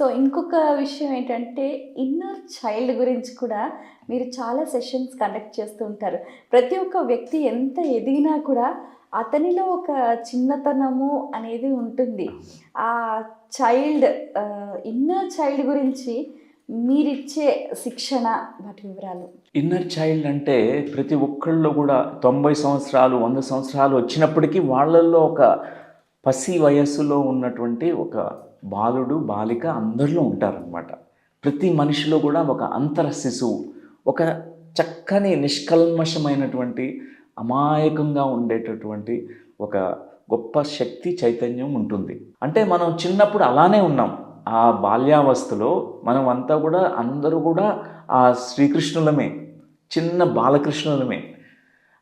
So ఇంకొక విషయం ఏంటంటే ఇన్నర్ చైల్డ్ గురించి కూడా మీరు చాలా సెషన్స్ కండక్ట్ చేస్తూ ఉంటారు. ప్రతి ఒక్క వ్యక్తి ఎంత ఎదిగినా కూడా అతనిలో ఒక చిన్నతనము అనేది ఉంటుంది. ఆ చైల్డ్ ఇన్నర్ చైల్డ్ గురించి మీరిచ్చే శిక్షణ వాటి వివరాలు. ఇన్నర్ చైల్డ్ అంటే ప్రతి ఒక్కళ్ళు కూడా తొంభై సంవత్సరాలు వంద సంవత్సరాలు వచ్చినప్పటికీ వాళ్ళల్లో ఒక పసి వయస్సులో ఉన్నటువంటి ఒక బాలుడు బాలిక అందరిలో ఉంటారనమాట ప్రతి మనిషిలో కూడా ఒక అంతర శిశువు ఒక చక్కని నిష్కల్మషమైనటువంటి అమాయకంగా ఉండేటటువంటి ఒక గొప్ప శక్తి చైతన్యం ఉంటుంది. అంటే మనం చిన్నప్పుడు అలానే ఉన్నాం. ఆ బాల్యావస్థలో మనం అంతా కూడా అందరూ కూడా ఆ శ్రీకృష్ణులమే చిన్న బాలకృష్ణులమే.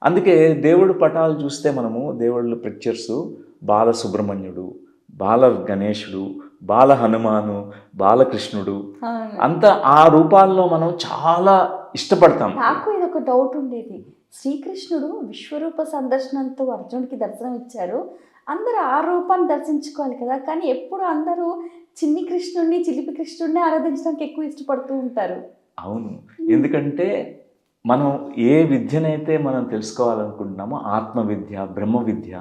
అందుకే దేవుడు పటాలు చూస్తే మనము దేవుళ్ళ పిక్చర్స్ బాల సుబ్రహ్మణ్యుడు బాల గణేశుడు బాల హనుమాను బాలకృష్ణుడు అంత ఆ రూపాల్లో మనం చాలా ఇష్టపడతాం. నాకు ఇది ఒక డౌట్ ఉండేది. శ్రీకృష్ణుడు విశ్వరూప సందర్శనంతో అర్జునుడికి దర్శనం ఇచ్చారు. అందరూ ఆ రూపాన్ని దర్శించుకోవాలి కదా. కానీ ఎప్పుడు అందరూ చిన్ని కృష్ణుడిని చిలిపి కృష్ణుడిని ఆరాధించడానికి ఎక్కువ ఇష్టపడుతూ ఉంటారు. అవును. ఎందుకంటే మనం ఏ విద్యనైతే మనం తెలుసుకోవాలనుకుంటున్నామో ఆత్మ విద్య బ్రహ్మ విద్య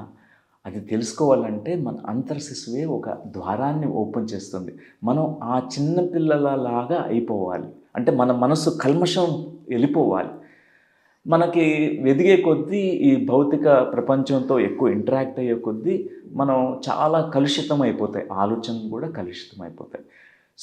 అది తెలుసుకోవాలంటే మన అంతర్శిశువే ఒక ద్వారాన్ని ఓపెన్ చేస్తుంది. మనం ఆ చిన్న పిల్లలలాగా అయిపోవాలి. అంటే మన మనసు కల్మషం వెళ్ళిపోవాలి. మనకి ఎదిగే కొద్దీ ఈ భౌతిక ప్రపంచంతో ఎక్కువ ఇంటరాక్ట్ అయ్యే కొద్దీ మనం చాలా కలుషితం అయిపోతాయి ఆలోచనలు కూడా కలుషితం అయిపోతాయి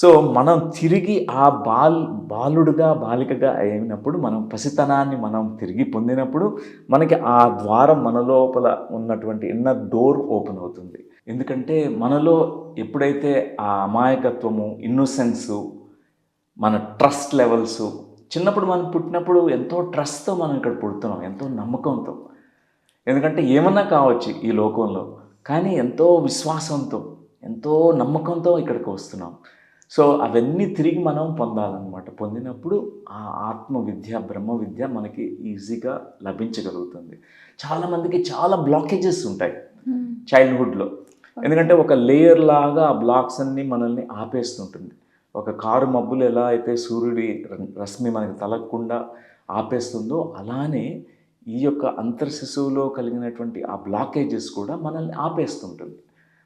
సో మనం తిరిగి ఆ బాల్ బాలుడుగా బాలికగా అయినప్పుడు మనం పసితనాన్ని మనం తిరిగి పొందినప్పుడు మనకి ఆ ద్వారం మన లోపల ఉన్నటువంటి ఇన్నర్ డోర్ ఓపెన్ అవుతుంది. ఎందుకంటే మనలో ఎప్పుడైతే ఆ అమాయకత్వము ఇన్నోసెన్సు మన ట్రస్ట్ లెవెల్స్ చిన్నప్పుడు మనం పుట్టినప్పుడు ఎంతో ట్రస్ట్తో మనం ఇక్కడ పుడుతున్నాం ఎంతో నమ్మకంతో. ఎందుకంటే ఏమన్నా కావచ్చు ఈ లోకంలో కానీ ఎంతో విశ్వాసంతో ఎంతో నమ్మకంతో ఇక్కడికి వస్తున్నాం. సో అవన్నీ తిరిగి మనం పొందాలన్నమాట. పొందినప్పుడు ఆ ఆత్మ విద్య బ్రహ్మ విద్య మనకి ఈజీగా లభించగలుగుతుంది. చాలామందికి చాలా బ్లాకేజెస్ ఉంటాయి చైల్డ్హుడ్లో. ఎందుకంటే ఒక లేయర్ లాగా ఆ బ్లాక్స్ అన్నీ మనల్ని ఆపేస్తుంటుంది. ఒక కారు మబ్బులు ఎలా అయితే సూర్యుడి రశ్మి మనకి తలగకుండా ఆపేస్తుందో అలానే ఈ యొక్క అంతర్ శిశువులో కలిగినటువంటి ఆ బ్లాకేజెస్ కూడా మనల్ని ఆపేస్తుంటుంది.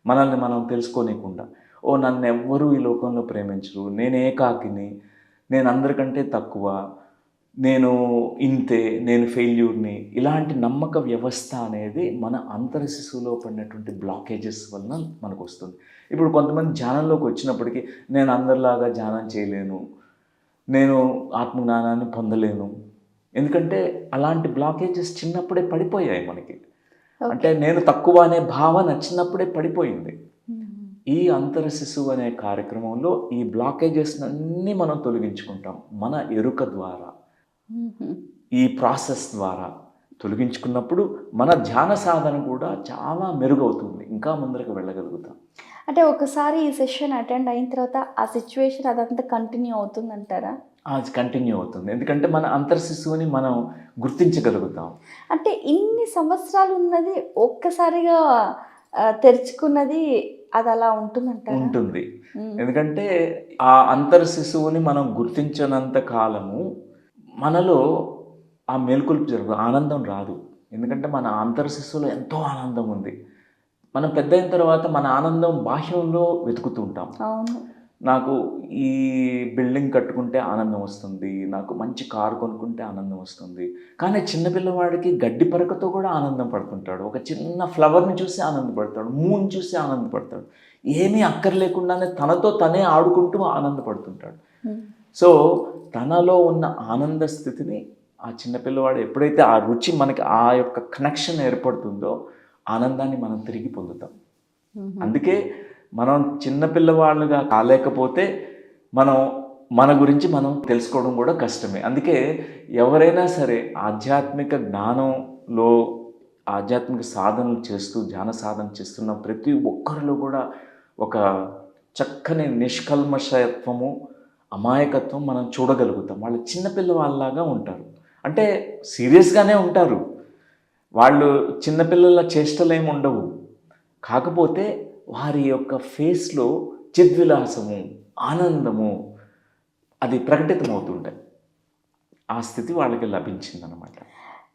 మనల్ని మనం తెలుసుకోనికుండా. ఓ నన్ను ఎవ్వరూ ఈ లోకంలో ప్రేమించరు. నేను ఏకాకిని నేను అందరికంటే తక్కువ. నేను ఇంతే. నేను ఫెయిల్యూర్ని. ఇలాంటి నమ్మక వ్యవస్థ అనేది మన అంతర శిశువులో పడినటువంటి బ్లాకేజెస్ వలన మనకు వస్తుంది ఇప్పుడు కొంతమంది ధ్యానంలోకి వచ్చినప్పటికీ నేను అందరిలాగా ధ్యానం చేయలేను. నేను ఆత్మజ్ఞానాన్ని పొందలేను. ఎందుకంటే అలాంటి బ్లాకేజెస్ చిన్నప్పుడే పడిపోయాయి మనకి. అంటే నేను తక్కువ అనే భావన చిన్నప్పుడే పడిపోయింది. ఈ అంతర శిశువు అనే కార్యక్రమంలో ఈ బ్లాకేజెస్ అన్నీ మనం తొలగించుకుంటాం. మన ఎరుక ద్వారా ఈ ప్రాసెస్ ద్వారా తొలగించుకున్నప్పుడు మన ధ్యాన సాధన కూడా చాలా మెరుగవుతుంది. ఇంకా ముందరకు వెళ్ళగలుగుతాం. అంటే ఒకసారి ఈ సెషన్ అటెండ్ అయిన తర్వాత ఆ సిచ్యువేషన్ అదంతా కంటిన్యూ అవుతుందంటారా? అది కంటిన్యూ అవుతుంది. ఎందుకంటే మన అంతర్ శిశువుని మనం గుర్తించగలుగుతాం. అంటే ఇన్ని సంవత్సరాలు ఉన్నది ఒక్కసారిగా తెరుచుకున్నది అది అలా ఉంటుందంటారా? ఉంటుంది. ఎందుకంటే ఆ అంతర్ శిశువుని మనం గుర్తించినంత కాలము మనలో ఆ మేల్కొల్పు జరగదు ఆనందం రాదు. ఎందుకంటే మన అంతర్ శిశువులో ఎంతో ఆనందం ఉంది. మనం పెద్ద అయిన తర్వాత మన ఆనందం బాహ్యంలో వెతుకుతూ ఉంటాం. అవును. నాకు ఈ బిల్డింగ్ కట్టుకుంటే ఆనందం వస్తుంది నాకు మంచి కారు కొనుక్కుంటే ఆనందం వస్తుంది. కానీ చిన్నపిల్లవాడికి గడ్డి పరకతో కూడా ఆనందం పడుతుంటాడు. ఒక చిన్న ఫ్లవర్ని చూసి ఆనందపడతాడు. మూన్ చూసి ఆనందపడతాడు. ఏమీ అక్కర్లేకుండానే తనతో తనే ఆడుకుంటూ ఆనందపడుతుంటాడు. సో తనలో ఉన్న ఆనంద స్థితిని ఆ చిన్నపిల్లవాడు ఎప్పుడైతే ఆ రుచి మనకి ఆ యొక్క కనెక్షన్ ఏర్పడుతుందో ఆనందాన్ని మనం తిరిగి పొందుతాం. అందుకే మనం చిన్నపిల్లవాళ్ళుగా కాలేకపోతే మనం మన గురించి మనం తెలుసుకోవడం కూడా కష్టమే. అందుకే ఎవరైనా సరే ఆధ్యాత్మిక జ్ఞానంలో ఆధ్యాత్మిక సాధనలు చేస్తూ ధ్యాన సాధన చేస్తున్న ప్రతి ఒక్కరిలో కూడా ఒక చక్కని నిష్కల్మషత్వము అమాయకత్వం మనం చూడగలుగుతాం. వాళ్ళు చిన్నపిల్లవాళ్ళలాగా ఉంటారు. అంటే సీరియస్గానే ఉంటారు. వాళ్ళు చిన్నపిల్లల చేష్టలు ఏమి ఉండవు కాకపోతే వారి యొక్క ఫేస్లో చిద్విలాసము ఆనందము అది ప్రకటితమవుతుంటాయి. ఆ స్థితి వాళ్ళకి లభించిందనమాట